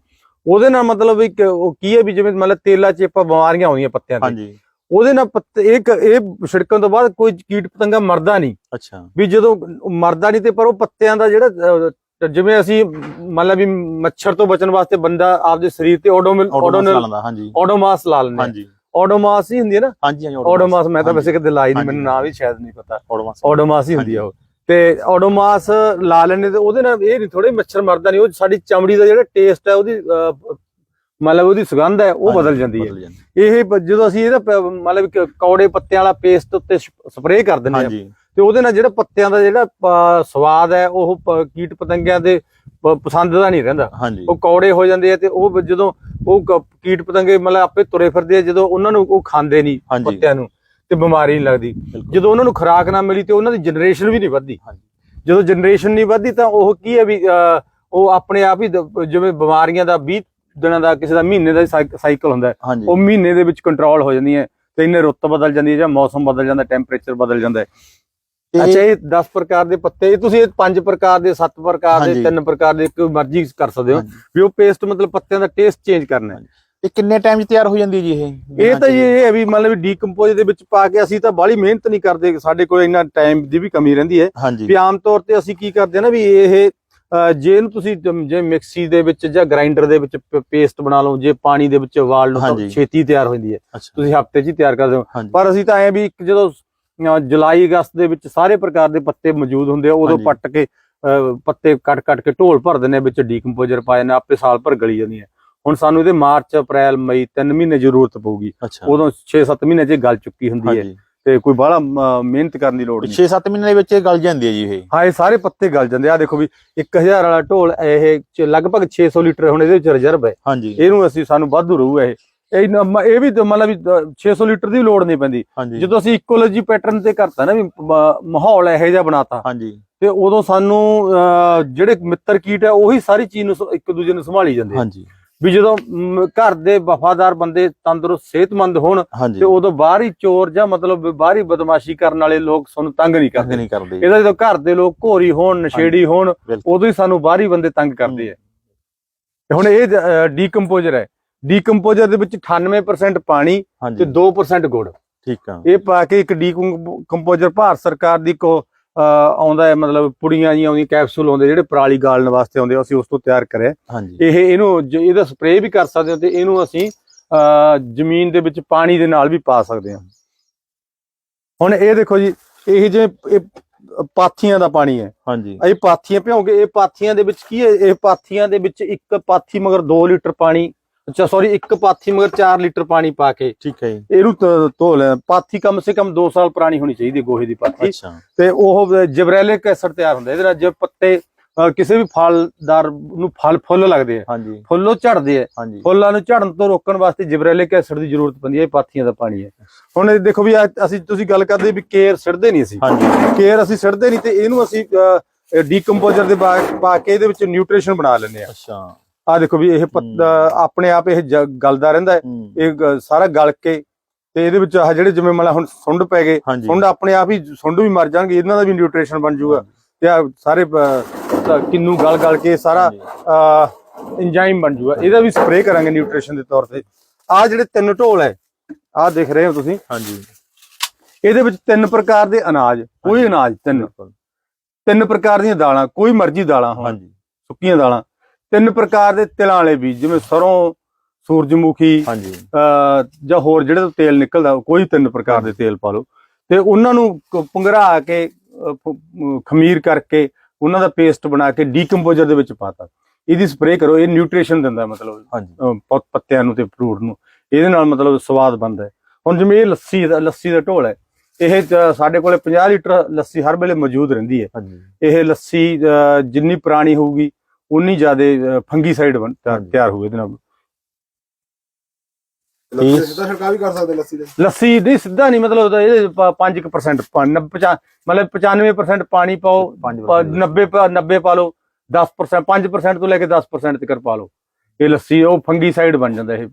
ਉਹਦੇ ਨਾਲ ਮਤਲਬ ਵੀ ਕਿ ਉਹ ਕੀ ਹੈ ਵੀ ਜਿਵੇਂ ਮਤਲਬ ਤੇਲਾ ਚੇਪਾ ਬਿਮਾਰੀਆਂ ਆਉਂਦੀਆਂ ਪੱਤਿਆਂ ਤੇ। ਹਾਂਜੀ। ਉਹਦੇ ਨਾਲ ਪੱਤੇ ਇਹ ਕ- ਇਹ ਛਿੜਕਣ ਤੋਂ ਬਾਅਦ ਕੋਈ ਕੀਟ ਪਤੰਗਾ ਮਰਦਾ ਨਹੀਂ। ਅੱਛਾ। ਵੀ ਜਦੋਂ ਮਰਦਾ ਨਹੀਂ ਤੇ ਪਰ ਉਹ ਪੱਤਿਆਂ ਦਾ ਜਿਹੜਾ ਅਹ, ਜਿਵੇਂ ਅਸੀਂ ਮਤਲਬ ਵੀ ਮੱਛਰ ਤੋਂ ਬਚਣ ਵਾਸਤੇ ਬੰਦਾ ਆਪਦੇ ਸਰੀਰ ਤੇ ਓਡੋਮਿਲ ਆਟੋਮੈਟਿਕ ਓਡੋਨਲ ਲਾਉਂਦਾ ਹਾਂਜੀ। ਓਡੋਮਾਸ ਲਾ ਲੈਂਦੇ ਹਾਂ ਹਾਂਜੀ। ਓਡੋਮਾਸ ਹੀ ਹੁੰਦੀ ਹੈ ਨਾ? ਹਾਂਜੀ ਹਾਂਜੀ ਓਡੋਮਾਸ ਮੈਂ ਤਾਂ ਵੈਸੇ ਕਦੇ ਲਾਈ ਨਹੀਂ। ਮੈਨੂੰ ਨਾਂ ਵੀ ਸ਼ਾਇਦ ਨਹੀਂ ਪਤਾ। ਆਟੋਮਾਸ। ਓਡੋਮਾਸ ਹੀ ਹੁੰਦੀ ਆ ਉਹ। ਤੇ ਓਡੋਮਾਸ ਲਾ ਲੈਣੇ ਤੇ ਉਹਦੇ ਨਾਲ ਇਹ ਨਹੀਂ ਥੋੜੇ ਮੱਛਰ ਮਰਦਾ ਨਹੀਂ ਉਹ ਸਾਡੀ ਚਮੜੀ ਦਾ ਜਿਹੜਾ ਟੇਸਟ ਹੈ ਉਹਦੀ ਅਹ, ਮਤਲਬ ਉਹਦੀ ਸੁਗੰਧ ਹੈ ਉਹ ਬਦਲ ਜਾਂਦੀ ਹੈ। ਇਹ ਜਦੋਂ ਅਸੀਂ ਇਹਦਾ ਮਤਲਬ ਕੌੜੇ ਪੱਤਿਆਂ ਵਾਲਾ ਪੇਸਟ ਉੱਤੇ ਸਪਰੇਅ ਕਰ ਦਿੰਦੇ ਆ ਤੇ ਉਹਦੇ ਨਾਲ ਜਿਹੜਾ ਪੱਤਿਆਂ ਦਾ ਜਿਹੜਾ ਸਵਾਦ ਹੈ ਉਹ ਕੀਟ ਪਤੰਗਿਆਂ ਦੇ ਪਸੰਦ ਦਾ ਨਹੀਂ ਰਹਿੰਦਾ। ਉਹ ਕੌੜੇ ਹੋ ਜਾਂਦੇ ਆ ਤੇ ਉਹ ਜਦੋਂ ਉਹ ਕੀਟ ਪਤੰਗੇ ਮਤਲਬ ਆਪੇ ਤੁਰੇ ਫਿਰਦੇ ਆ ਜਦੋਂ ਉਹਨਾਂ ਨੂੰ ਉਹ ਖਾਂਦੇ ਨਹੀਂ। ਪੱਤਿਆਂ ਨੂੰ ਤੇ ਬਿਮਾਰੀ ਨਹੀਂ ਲੱਗਦੀ। ਜਦੋਂ ਉਹਨਾਂ ਨੂੰ ਖੁਰਾਕ ਨਾ ਮਿਲੀ ਤੇ ਉਹਨਾਂ ਦੀ ਜਨਰੇਸ਼ਨ ਵੀ ਨਹੀਂ ਵੱਧਦੀ। ਜਦੋਂ ਜਨਰੇਸ਼ਨ ਨਹੀਂ ਵੱਧਦੀ ਤਾਂ ਉਹ ਕੀ ਹੈ ਵੀ ਉਹ ਆਪਣੇ ਆਪ ਹੀ ਜਿਵੇਂ ਬਿਮਾਰੀਆਂ ਦਾ 20 ਦਿਨਾਂ ਦਾ ਕਿਸੇ ਦਾ ਮਹੀਨੇ ਦਾ ਸਾਈਕਲ ਹੁੰਦਾ ਹੈ, ਉਹ ਮਹੀਨੇ ਦੇ ਵਿੱਚ ਕੰਟਰੋਲ ਹੋ ਜਾਂਦੀਆਂ ਤੇ ਇੰਨੇ ਰੁੱਤ ਬਦਲ ਜਾਂਦੀ ਹੈ ਜਾਂ ਮੌਸਮ ਬਦਲ ਜਾਂਦਾ ਟੈਂਪਰੇਚਰ ਬਦਲ ਜਾਂਦਾ ਹੈ। ਅੱਛਾ ਇਹ 10 ਪ੍ਰਕਾਰ ਦੇ ਪੱਤੇ ਤੁਸੀਂ ਇਹ 5 ਪ੍ਰਕਾਰ ਦੇ 7 ਪ੍ਰਕਾਰ ਦੇ ਹਾਂਜੀ। 3 ਪ੍ਰਕਾਰ ਦੇ ਕੋਈ ਮਰਜ਼ੀ ਕਰ ਸਕਦੇ ਹੋ। ਵੀ ਉਹ ਪੇਸਟ ਮਤਲਬ ਪੱਤਿਆਂ ਦਾ ਟੇਸਟ ਚੇਂਜ ਕਰਨਾ ਹੈ। ਇਹ ਕਿੰਨੇ ਟਾਈਮ 'ਚ ਤਿਆਰ ਹੋ ਜਾਂਦੀ ਹੈ ਜੀ ਇਹ? ਇਹ ਤਾਂ ਜੀ ਇਹ ਹੈ ਵੀ ਮਤਲਬ ਡੀਕੰਪੋਜ਼ ਦੇ ਵਿੱਚ ਪਾ ਕੇ ਅਸੀਂ ਤਾਂ ਬਾਹਲੀ ਮਿਹਨਤ ਨਹੀਂ ਕਰਦੇ ਸਾਡੇ ਕੋਲ ਇੰਨਾ ਟਾਈਮ ਦੀ ਵੀ ਕਮੀ ਰਹਿੰਦੀ ਹੈ। ਵੀ ਆਮ ਤੌਰ ਤੇ ਅਸੀਂ ਕੀ ਕਰਦੇ ਹਾਂ ਨਾ ਵੀ ਇਹ ਜੇ ਇਹਨੂੰ ਤੁਸੀਂ ਜੇ ਮਿਕਸੀ ਦੇ ਵਿੱਚ ਜਾਂ ਗ੍ਰਾਈਂਡਰ ਦੇ ਵਿੱਚ ਪੇਸਟ ਬਣਾ ਲਓ ਜੇ ਪਾਣੀ ਦੇ ਵਿੱਚ ਉਬਾਲ ਲਓ ਤਾਂ। ਛੇਤੀ ਤਿਆਰ ਹੋ। ਜਾਂਦੀ ਹੈ ਤੁਸੀਂ ਹਫ਼ਤੇ 'ਚ ਹੀ ਤਿਆਰ ਕਰਦੇ ਹੋ। ਹਾਂਜੀ। ਪਰ ਅਸੀਂ ਤਾਂ ਐ ਵੀ ਜਦੋਂ ਜੁਲਾਈ ਅਗਸਤ ਦੇ ਵਿੱਚ ਸਾਰੇ ਪ੍ਰਕਾਰ ਦੇ ਪੱਤੇ ਮੌਜੂਦ ਹੁੰਦੇ ਆ ਉਦੋਂ। ਪੱਟ ਕੇ ਪੱਤੇ ਕੱਟ ਕੱਟ ਕੇ ਢੋਲ ਭਰ ਦਿੰਦੇ ਆ ਵਿੱਚ ਡੀਕੰਪੋਜ਼ਰ ਪਾ ਜਾਂਦੇ ਆ, ਆਪੇ ਸਾਲ ਭਰ ਗਲੀ ਜਾਂਦੀ ਹੈ। ਹੁਣ ਸਾਨੂੰ ਇਹਦੇ ਮਾਰਚ ਅਪ੍ਰੈਲ ਮਈ 3 ਮਹੀਨੇ ਜ਼ਰੂਰਤ ਪਊਗੀ। ਉਦੋਂ 6-7 ਮਹੀਨੇ 'ਚ ਗਲ ਚੁੱਕੀ ਹੁੰਦੀ ਹੈ। ਤੇ ਕੋਈ ਬਾਹਲਾ ਮਿਹਨਤ ਕਰਨ ਦੀ ਲੋੜ ਨਹੀਂ। 6-7 ਮਹੀਨੇ ਦੇ ਵਿੱਚ ਇਹ ਗਲ ਜਾਂਦੀ ਹੈ ਜੀ ਇਹ। ਹਾਂ ਇਹ ਸਾਰੇ ਪੱਤੇ ਗਲ ਜਾਂਦੇ ਆ। ਦੇਖੋ ਵੀ 1000 ਵਾਲਾ ਢੋਲ ਇਹ ਚ ਲਗਭਗ 600 ਲੀਟਰ ਹੁਣ ਇਹਦੇ ਵਿੱਚ ਰਿਜ਼ਰਵ ਹੈ। ਹਾਂਜੀ। ਇਹਨੂੰ ਅਸੀਂ ਸਾਨੂੰ ਵਾਧੂ ਰਹੂ ਇਹ। ਇਹ ਇਹ ਵੀ ਮਤਲਬ ਵੀ ਦ- 600 ਲੀਟਰ ਦੀ ਲੋੜ ਨਹੀਂ ਪੈਂਦੀ। ਜਦੋਂ ਅਸੀਂ ਇਕੋਲੋਜੀ ਪੈਟਰਨ ਤੇ ਕਰਤਾ ਨਾ ਵੀ ਮਾਹੌਲ ਇਹੋ ਜਿਹਾ ਬਣਾਤਾ। ਹਾਂਜੀ। ਤੇ ਉਦੋਂ ਸਾਨੂੰ ਜਿਹੜੇ ਮਿੱਤਰ ਕੀਟ ਹੈ ਉਹੀ ਸਾਰੀ ਚੀਜ਼ ਨੂੰ ਇੱਕ ਦੂਜੇ ਨੂੰ ਸੰਭਾਲੀ ਜਾਂਦੇ। ਹਾਂਜੀ। ਵੀ ਜਦੋਂ ਘਰ ਦੇ ਵਫਾਦਾਰ ਬੰਦੇ ਤੰਦਰੁਸਤ ਸਿਹਤਮੰਦ ਹੋਣ ਤੇ ਉਦੋਂ ਬਾਹਰੀ ਚੋਰ ਜਾਂ ਮਤਲਬ ਬਾਹਰੀ ਬਦਮਾਸ਼ੀ ਕਰਨ ਵਾਲੇ ਲੋਕ ਸਾਨੂੰ ਤੰਗ ਨਹੀਂ ਕਰਦੇ। ਨਹੀਂ ਕਰਦੇ। ਇਹਦਾ ਜਦੋਂ ਘਰ ਦੇ ਲੋਕ ਘੋਰੀ ਹੋਣ ਨਸ਼ੇੜੀ ਹੋਣ। ਉਦੋਂ ਹੀ ਸਾਨੂੰ ਬਾਹਰੀ ਬੰਦੇ ਤੰਗ ਕਰਦੇ ਆ। ਹੁਣ ਇਹ ਡੀਕੰਪੋਜ਼ਰ ਹੈ। ਡੀਕੰਪੋਜ਼ਰ ਦੇ ਵਿੱਚ 98% ਪਾਣੀ ਤੇ ਹਾਂਜੀ। 2% ਗੁੜ। ਠੀਕ ਆ। ਇਹ ਪਾ ਕੇ ਇੱਕ ਡੀਕੰਪੋਜ਼ਰ ਭਾਰਤ ਸਰਕਾਰ ਦੀ ਕੋ ਆਉਂਦਾ ਹੈ ਮਤਲਬ ਪੁੜੀਆਂ ਜੀਆਂ ਆਉਂਦੀਆਂ ਕੈਪਸੂਲ ਆਉਂਦੇ ਜਿਹੜੇ ਪਰਾਲੀ ਗਾਲਣ ਵਾਸਤੇ ਆਉਂਦੇ ਅਸੀਂ ਉਸ ਤੋਂ ਤਿਆਰ ਕਰਿਆ ਇਹ ਇਹਨੂੰ ਜ- ਇਹਦਾ ਸਪਰੇਅ ਵੀ ਕਰ ਸਕਦੇ ਹਾਂ ਤੇ ਇਹਨੂੰ ਅਸੀਂ ਜ਼ਮੀਨ ਦੇ ਵਿੱਚ ਪਾਣੀ ਦੇ ਨਾਲ ਵੀ ਪਾ ਸਕਦੇ ਹਾਂ। ਹੁਣ ਇਹ ਦੇਖੋ ਜੀ ਇਹ ਜਿਵੇਂ ਇਹ ਪਾਥੀਆਂ ਦਾ ਪਾਣੀ ਹੈ। ਹਾਂਜੀ। ਇਹ ਪਾਥੀਆਂ ਭਿਉਂਗੇ ਇਹ ਪਾਥੀਆਂ ਦੇ ਵਿੱਚ ਕੀ ਹੈ? ਇਹ ਪਾਥੀਆਂ ਦੇ ਵਿੱਚ ਇੱਕ ਪਾਥੀ ਮਗਰ 2 ਲੀਟਰ ਪਾਣੀ ਅੱਛਾ ਸੌਰੀ ਇੱਕ ਪਾਥੀ ਮਗਰ 4 ਲੀਟਰ ਪਾਣੀ ਪਾ ਕੇ। ਠੀਕ ਹੈ ਜੀ। ਇਹਨੂੰ ਧ- ਲੈ ਪਾਥੀ ਕਮ ਸੇ ਕਮ 2 ਸਾਲ ਪੁਰਾਣੀ ਹੋਣੀ ਚਾਹੀਦੀ ਗੋਹੇ ਦੀ ਪਾਥੀ। ਤੇ ਉਹ ਜਿਬਰੈਲਿਕ ਐਸਿਡ ਤਿਆਰ ਹੁੰਦਾ। ਇਹਦੇ ਨਾਲ ਜੇ ਪੱਤੇ ਕਿਸੇ ਵੀ ਫਲਦਾਰ ਨੂੰ ਫਲ ਫੁੱਲ ਲੱਗਦੇ ਆ। ਹਾਂਜੀ। ਫੁੱਲੋਂ ਝੜਦੇ ਆ। ਫੁੱਲਾਂ ਨੂੰ ਝੜਨ ਤੋਂ ਰੋਕਣ ਵਾਸਤੇ ਜਿਬਰੈਲਿਕ ਐਸਿਡ ਦੀ ਜ਼ਰੂਰਤ ਪੈਂਦੀ ਹੈ ਇਹ ਪਾਥੀਆਂ ਦਾ ਪਾਣੀ ਹੈ ਹੁਣ ਦੇਖੋ ਵੀ ਅਸੀਂ ਤੁਸੀਂ ਗੱਲ ਕਰਦੇ ਵੀ ਕੇਅਰ ਸਿੱਟਦੇ ਨਹੀਂ ਅਸੀਂ। ਕੇਅਰ ਅਸੀਂ ਸਿੱਟਦੇ ਨਹੀਂ ਤੇ ਇਹਨੂੰ ਅਸੀਂ ਡੀਕੰਪੋਜ਼ਰ ਦੇ ਪਾ ਕੇ ਇਹਦੇ ਵਿੱਚ ਨਿਊਟ੍ਰੀਸ਼ਨ ਬਣਾ ਲੈਂਦੇ ਆ। ਅੱਛਾ। ਆ ਦੇਖੋ ਵੀ ਇਹ ਪੱਤਾ ਆਪਣੇ ਆਪ ਇਹ ਜ- ਗਲਦਾ ਰਹਿੰਦਾ ਹੈ। ਹੂੰ, ਇਹ ਗ- ਸਾਰਾ ਗਲ ਕੇ ਤੇ ਇਹਦੇ ਵਿੱਚ ਆਹ ਜਿਹੜੇ ਜਿਵੇਂ ਮਤਲਬ ਹੁਣ ਸੁੰਡ ਪੈ ਗਏ ਹਾਂਜੀ। ਸੁੰਡ ਆਪਣੇ ਆਪ ਹੀ ਸੁੰਡ ਵੀ ਮਰ ਜਾਣਗੇ ਇਹਨਾਂ ਦਾ ਵੀ ਨਿਊਟ੍ਰੀਸ਼ਨ ਬਣ ਜਾਊਗਾ। ਤੇ ਆ ਸਾਰੇ ਅਹ, ਤਾਂ ਕਿੰਨੂ ਗਲ ਗਲ ਕੇ ਸਾਰਾ ਹਾਂਜੀ। ਇੰਜਾਈਮ ਬਣ ਜਾਊਗਾ। ਇਹਦਾ ਵੀ ਸਪਰੇਅ ਕਰਾਂਗੇ ਨਿਊਟ੍ਰੀਸ਼ਨ ਦੇ ਤੌਰ ਤੇ। ਆ ਜਿਹੜੇ ਤਿੰਨ ਢੋਲ ਹੈ ਆ ਦੇਖ ਰਹੇ ਹੋ ਤੁਸੀਂ। ਹਾਂਜੀ। ਇਹਦੇ ਵਿੱਚ ਤਿੰਨ ਪ੍ਰਕਾਰ ਦੇ ਅਨਾਜ ਕੋਈ ਅਨਾਜ ਤਿੰਨ। ਬਿਲਕੁਲ। ਤਿੰਨ ਪ੍ਰਕਾਰ ਦੀਆਂ ਦਾਲਾਂ ਕੋਈ ਮਰਜ਼ੀ ਦਾਲਾਂ ਹੋਣ। ਹਾਂਜੀ। ਸੁੱਕੀਆਂ ਦਾਲਾਂ। ਤਿੰਨ ਪ੍ਰਕਾਰ ਦੇ ਤਿਲਾਂ ਵਾਲੇ ਬੀਜ ਜਿਵੇਂ ਸਰੋਂ ਸੂਰਜਮੁਖੀ ਹਾਂਜੀ। ਜਾਂ ਹੋਰ ਜਿਹੜੇ ਤੋਂ ਤੇਲ ਨਿਕਲਦਾ ਕੋਈ ਤਿੰਨ ਪ੍ਰਕਾਰ ਦੇ ਤੇਲ ਪਾ ਲਓ। ਤੇ ਉਹਨਾਂ ਨੂੰ ਪੁੰਗਰਾ ਕੇ ਖਮੀਰ ਕਰਕੇ ਉਹਨਾਂ ਦਾ ਪੇਸਟ ਬਣਾ ਕੇ ਡੀਕੰਪੋਜ਼ਰ ਦੇ ਵਿੱਚ ਪਾਤਾ। ਇਹਦੀ ਸਪਰੇਅ ਕਰੋ ਇਹ ਨਿਊਟ੍ਰੀਸ਼ਨ ਦਿੰਦਾ ਮਤਲਬ। ਪੱਤਿਆਂ ਨੂੰ ਤੇ ਫਰੂਟ ਨੂੰ। ਇਹਦੇ ਨਾਲ ਮਤਲਬ ਸਵਾਦ ਬਣਦਾ ਹੈ। ਹੁਣ ਜਿਵੇਂ ਇਹ ਲੱਸੀ ਦਾ ਲੱਸੀ ਦਾ ਢੋਲ ਹੈ ਇਹ ਸਾਡੇ ਕੋਲੇ 50 ਲੀਟਰ ਲੱਸੀ ਹਰ ਵੇਲੇ ਮੌਜੂਦ ਰਹਿੰਦੀ ਹੈ। ਹਾਂਜੀ। ਇਹ ਲੱਸੀ ਜਿੰਨੀ ਪੁਰਾਣੀ ਹੋਊਗੀ ਉਨੀ ਜ਼ਿਆਦਾ ਫੰਗੀਸਾਈਡ ਤਿਆਰ- ਹੋਊ ਇਹਦੇ ਨਾਲ। ਲੱਸੀ ਸਿੱਧਾ ਛਿੜਕਾ ਵੀ ਕਰ ਸਕਦੇ ਲੱਸੀ ਦੇ। ਲੱਸੀ ਦੀ ਸਿੱਧਾ ਨਹੀਂ ਮਤਲਬ ਉਹਦਾ ਇਹਦੇ 5% ਮਤਲਬ 95% ਪਾਣੀ ਪਾਓ ਪੰਜ ਪ- 90 ਪ- 90 ਪਾ ਲਓ 10% 5% ਤੋਂ ਲੈ ਕੇ 10% ਤੱਕ ਪਾ ਲਓ। ਇਹ ਲੱਸੀ ਉਹ ਫੰਗੀਸਾਈਡ ਬਣ ਜਾਂਦਾ ਇਹ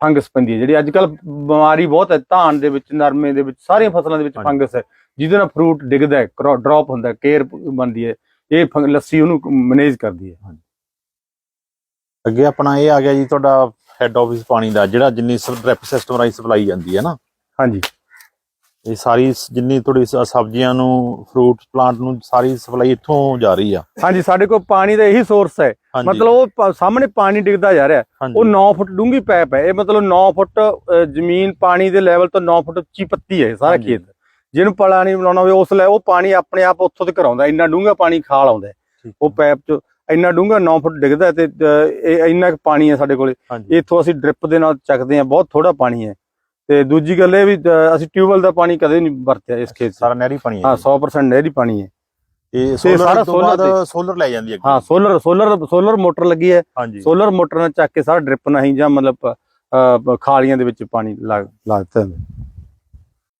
ਫੰਗਸ ਪੈਂਦੀ ਹੈ ਜਿਹੜੀ ਅੱਜ ਕੱਲ ਬਿਮਾਰੀ ਬਹੁਤ ਹੈ ਧਾਨ ਦੇ ਵਿੱਚ ਨਰਮੇ ਦੇ ਵਿੱਚ ਸਾਰੀਆਂ ਫਸਲਾਂ ਦੇ ਵਿੱਚ। ਫੰਗਸ ਹੈ ਜਿਹਦੇ ਨਾਲ ਫਰੂਟ ਡਿੱਗਦਾ ਹੈ ਡ੍ਰੌਪ ਹੁੰਦਾ ਕੇਅਰ ਬਣਦੀ ਹੈ। ਇਹ ਲੱਸੀ ਉਹਨੂੰ ਮੈਨੇਜ ਕਰਦੀ ਹੈ ਅੱਗੇ ਆਪਣਾ ਇਹ ਆ ਗਿਆ ਜੀ ਤੁਹਾਡਾ ਹੈੱਡ ਆਫਿਸ ਪਾਣੀ ਦਾ ਜਿਹੜਾ ਜਿੰਨੀ ਡ੍ਰਿਪ ਸਿਸਟਮ ਰਾਈ ਸਪਲਾਈ ਜਾਂਦੀ ਹੈ ਨਾ? ਹਾਂਜੀ। ਇਹ ਸਾਰੀ ਜਿੰਨੀ ਤੁਹਾਡੀ ਸਬਜ਼ੀਆਂ ਨੂੰ ਫਰੂਟ ਪਲਾਂਟ ਨੂੰ ਸਾਰੀ ਸਪਲਾਈ ਇੱਥੋਂ ਜਾ ਰਹੀ ਆ? ਹਾਂਜੀ ਸਾਡੇ ਕੋਲ ਪਾਣੀ ਦਾ ਇਹੀ ਸੋਰਸ ਹੈ। ਮਤਲਬ ਉਹ ਸਾਹਮਣੇ ਪਾਣੀ ਡਿੱਗਦਾ ਜਾ ਰਿਹਾ। ਉਹ 9 ਫੁੱਟ ਡੂੰਘੀ ਪੈਪ ਹੈ। ਇਹ ਮਤਲਬ 9 ਫੁੱਟ ਜ਼ਮੀਨ ਪਾਣੀ ਦੇ ਲੈਵਲ ਤੋਂ 9 ਫੁੱਟ ਉੱਚੀ ਪੱਤੀ ਹੈ ਸਾਰਾ। ਖੇਤ। ਜਿਹਨੂੰ ਨਹੀਂ ਬਣਾਉਣਾ ਹੋਵੇ ਉਸ ਲੈ ਉਹ ਪਾਣੀ ਆਪਣੇ ਆਪ ਉੱਥੋਂ ਤੱਕ ਆਉਂਦਾ ਇੰਨਾ ਡੂੰਘਾ ਪਾਣੀ ਖਾਲ ਆਉਂਦਾ ਉਹ ਪੈਪ ਚ ਇੰਨਾ ਡੂੰਘਾ 9 ਫੁੱਟ ਡਿੱਗਦਾ ਤੇ ਇਹ ਇੰਨਾ ਪਾਣੀ ਹੈ ਸਾਡੇ ਕੋਲੇ। ਇੱਥੋਂ ਅਸੀਂ ਡ੍ਰਿਪ ਦੇ ਨਾਲ ਚੱਕਦੇ ਹਾਂ ਬਹੁਤ ਥੋੜਾ ਪਾਣੀ ਹੈ। ਤੇ ਦੂਜੀ ਗੱਲ ਇਹ ਵੀ ਅਸੀਂ ਟਿਊਬਵੈਲ ਦਾ ਪਾਣੀ ਕਦੇ ਨਹੀਂ ਵਰਤਿਆ ਇਸ ਖੇਤ ਸਾਰਾ ਨਹਿਰੀ ਪਾਣੀ ਹਾਂ ਹੈ 100% ਨਹਿਰੀ ਪਾਣੀ ਹੈ। ਇਹ ਸੋਲਰ ਤੋਂ ਬਾਅਦ ਸੋਲਰ ਲੈ ਜਾਂਦੀ ਹੈ ਹਾਂ ਸੋਲਰ ਸੋਲਰ ਸੋਲਰ ਮੋਟਰ ਲੱਗੀ ਹੈ। ਸੋਲਰ ਮੋਟਰ ਨਾਲ ਚੱਕ ਕੇ ਸਾਰਾ ਡ੍ਰਿਪ ਨਹੀਂ ਜਾਂ ਮਤਲਬ ਖਾਲੀਆਂ ਦੇ ਵਿੱਚ ਪਾਣੀ ਲਾ ਲਾ ਦਿੱਤਾ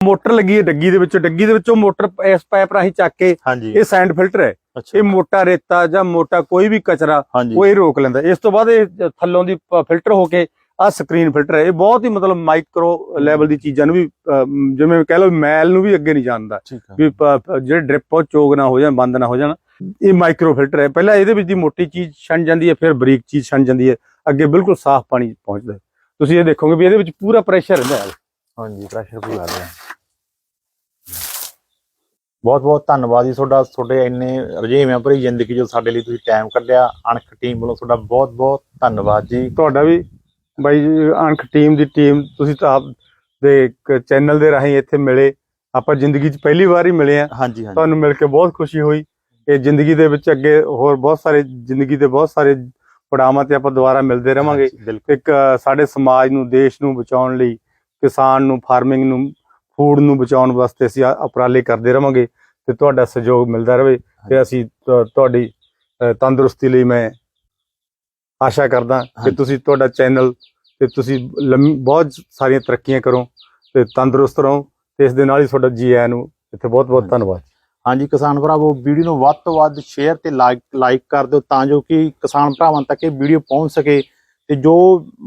ਮੋਟਰ ਲੱਗੀ ਹੈ ਡੱਗੀ ਦੇ ਵਿੱਚ ਡੱਗੀ ਦੇ ਵਿੱਚੋਂ ਮੋਟਰ ਇਸ ਪਾਈਪ ਰਾਹੀਂ ਚੱਕ ਕੇ ਇਹ ਸੈਂਡ ਫਿਲਟਰ ਹੈ। ਇਹ ਮੋਟਾ ਰੇਤਾ ਜਾਂ ਮੋਟਾ ਕੋਈ ਵੀ ਕਚਰਾ ਉਹ ਇਹ ਰੋਕ ਲੈਂਦਾ। ਇਸ ਤੋਂ ਬਾਅਦ ਇਹ ਥੱਲੋਂ ਦੀ ਫਿਲਟਰ ਹੋ ਕੇ ਆ ਸਕਰੀਨ ਫਿਲਟਰ ਹੈ। ਇਹ ਬਹੁਤ ਹੀ ਮਤਲਬ ਮਾਈਕਰੋ ਲੈਵਲ ਦੀ ਚੀਜ਼ਾਂ ਨੂੰ ਵੀ ਜਿਵੇਂ ਕਹਿ ਲਓ ਮੈਲ ਨੂੰ ਵੀ ਅੱਗੇ ਨਹੀਂ ਜਾਣਦਾ। ਵੀ ਜਿਹੜੇ ਡ੍ਰਿਪ ਉਹ ਚੋਗ ਨਾ ਹੋ ਜਾਣ ਬੰਦ ਨਾ ਹੋ ਜਾਣ। ਇਹ ਮਾਈਕਰੋ ਫਿਲਟਰ ਹੈ। ਪਹਿਲਾਂ ਇਹਦੇ ਵਿੱਚ ਦੀ ਮੋਟੀ ਚੀਜ਼ ਛਣ ਜਾਂਦੀ ਹੈ ਫਿਰ ਬਰੀਕ ਚੀਜ਼ ਛਣ ਜਾਂਦੀ ਹੈ। ਅੱਗੇ ਬਿਲਕੁਲ ਸਾਫ਼ ਪਾਣੀ ਪਹੁੰਚਦਾ ਤੁਸੀਂ ਇਹ ਦੇਖੋਗੇ ਵੀ ਇਹਦੇ ਵਿੱਚ ਪੂਰਾ ਪ੍ਰੈਸ਼ਰ ਰਹਿੰਦਾ ਹੈ ਹਾਂਜੀ ਪ੍ਰੈਸ਼ਰ ਪੂਰਾ ਰਿਹਾ ਬਹੁਤ ਬਹੁਤ ਧੰਨਵਾਦ ਜੀ ਤੁਹਾਡਾ ਤੁਹਾਡੇ ਇੰਨੇ ਰਜੇਵਿਆਂ ਭਰੀ ਜ਼ਿੰਦਗੀ ਜੋ ਸਾਡੇ ਲਈ ਤੁਸੀਂ ਟਾਈਮ ਕੱਢਿਆ। ਅਣਖ ਟੀਮ ਵੱਲੋਂ ਤੁਹਾਡਾ ਬਹੁਤ ਬਹੁਤ ਧੰਨਵਾਦ ਜੀ। ਤੁਹਾਡਾ ਵੀ ਬਾਈ ਜੀ, ਅਣਖ ਟੀਮ ਦੀ ਟੀਮ ਤੁਸੀਂ ਤਾਂ ਆਪ ਦੇ ਚੈਨਲ ਦੇ ਰਾਹੀਂ ਇੱਥੇ ਮਿਲੇ। ਆਪਾਂ ਜ਼ਿੰਦਗੀ 'ਚ ਪਹਿਲੀ ਵਾਰ ਹੀ ਮਿਲੇ ਆ ਹਾਂਜੀ ਹਾਂਜੀ। ਤੁਹਾਨੂੰ ਮਿਲ ਕੇ ਬਹੁਤ ਖੁਸ਼ੀ ਹੋਈ। ਇਹ ਜ਼ਿੰਦਗੀ ਦੇ ਵਿੱਚ ਅੱਗੇ ਹੋਰ ਬਹੁਤ ਸਾਰੇ ਜ਼ਿੰਦਗੀ ਦੇ ਬਹੁਤ ਸਾਰੇ ਪੜਾਵਾਂ ਤੇ ਆਪਾਂ ਦੁਬਾਰਾ ਮਿਲਦੇ ਰਵਾਂਗੇ। ਹਾਂਜੀ, ਬਿਲਕੁਲ। ਇੱਕ ਅ, ਸਾਡੇ ਸਮਾਜ ਨੂੰ ਦੇਸ਼ ਨੂੰ ਬਚਾਉਣ ਲਈ ਕਿਸਾਨ ਨੂੰ ਫਾਰਮਿੰਗ ਨੂੰ ਫੂਡ ਨੂੰ ਬਚਾਉਣ ਵਾਸਤੇ ਅਸੀਂ ਉਪਰਾਲੇ ਕਰਦੇ ਰਵਾਂਗੇ ਤੇ ਤੁਹਾਡਾ ਸਹਿਯੋਗ ਮਿਲਦਾ ਰਹੇ ਤੇ ਅਸੀਂ ਤੁਹਾਡੀ ਤੰਦਰੁਸਤੀ ਲਈ ਮੈਂ ਆਸ਼ਾ ਕਰਦਾ ਕਿ। ਤੁਸੀਂ ਤੁਹਾਡਾ ਚੈਨਲ ਤੇ ਤੁਸੀਂ ਬਹੁਤ ਸਾਰੀਆਂ ਤਰੱਕੀਆਂ ਕਰੋ ਤੇ ਤੰਦਰੁਸਤ ਰਹੋ ਤੇ ਇਸ ਦੇ ਨਾਲ ਹੀ ਤੁਹਾਡਾ ਜੀ ਆਇਆਂ ਨੂੰ ਇੱਥੇ ਬਹੁਤ ਬਹੁਤ। ਧੰਨਵਾਦ ਹਾਂਜੀ ਕਿਸਾਨ ਭਰਾਵੋ ਵੀਡੀਓ ਨੂੰ ਵੱਧ ਤੋਂ ਵੱਧ ਸ਼ੇਅਰ ਤੇ ਲਾਈਕ ਲਾਈਕ ਕਰ ਦਿਓ ਤਾਂ ਜੋ ਕਿ ਕਿਸਾਨ ਭਰਾਵਾਂ ਤੱਕ ਇਹ ਵੀਡੀਓ ਪਹੁੰਚ ਸਕੇ ਤੇ ਜੋ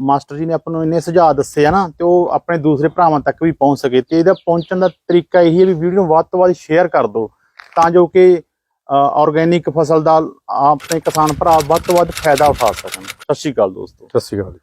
ਮਾਸਟਰ ਜੀ ਨੇ ਆਪਾਂ ਨੂੰ ਇੰਨੇ ਸੁਝਾਅ ਦੱਸੇ ਆ ਨਾ, ਤੇ ਉਹ ਆਪਣੇ ਦੂਸਰੇ ਭਰਾਵਾਂ ਤੱਕ ਵੀ ਪਹੁੰਚ ਸਕੇ। ਤੇ ਇਹਦਾ ਪਹੁੰਚਣ ਦਾ ਤਰੀਕਾ ਇਹੀ ਹੈ ਵੀ ਵੀਡੀਓ ਨੂੰ ਵੱਧ ਤੋਂ ਵੱਧ ਸ਼ੇਅਰ ਕਰ ਦਿਓ, ਤਾਂ ਜੋ ਕਿ ਆਰਗੇਨਿਕ ਫਸਲ ਦਾ ਆਪਣੇ ਕਿਸਾਨ ਭਰਾ ਵੱਧ ਤੋਂ ਵੱਧ ਫਾਇਦਾ ਉਠਾ ਸਕਣ। ਸਤਿ ਸ਼੍ਰੀ ਅਕਾਲ ਦੋਸਤੋ। ਸਤਿ ਸ਼੍ਰੀ ਅਕਾਲ